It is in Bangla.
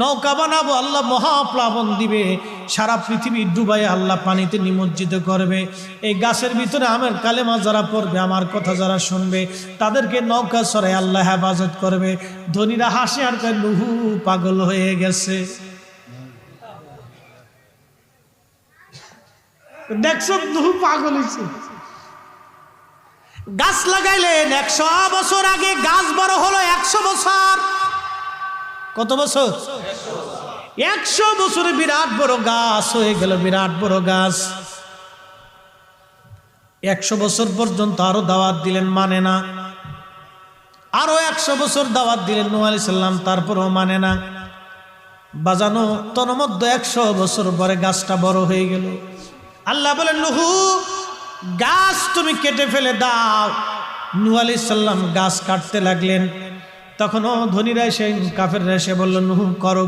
নৌকা বানাবো, আল্লাহ মহাপ্লাবন দিবে। সারা পৃথিবী ডুবাই আল্লাহ পানিতে নিমজ্জিত করবে। এই গাছের ভিতরে আমার কালেমা যারা পড়বে, আমার কথা যারা শুনবে, তাদেরকে নৌকা সরাই আল্লাহ হেফাজত করবে। ধনীরা হাসে আর কয় নুহু পাগল হয়ে গেছে। দেখছ নুহু পাগল হয়েছে গাছ লাগাইলেন, একশো বছর আগে গাছ বড় কত বছর? একশো বছরে বিরাট বড় গাছ হয়ে গেল, বিরাট বড় গাছ। একশো বছর পর্যন্ত আরও দাওয়াত দিলেন মানে না। আরও একশো বছর দাওয়াত দিলেন নু সাল্লাম তারপরেও মানে না। বাজানো তন্মধ্যে একশো বছর পরে গাছটা বড় হয়ে গেল। আল্লাহ বলেন, নুহু, গাছ তুমি কেটে ফেলে দাও। নু আলি সাল্লাম গাছ কাটতে লাগলেন। তখন ও ধনীরা এসে কাফেররা এসে বলল নুহু করো।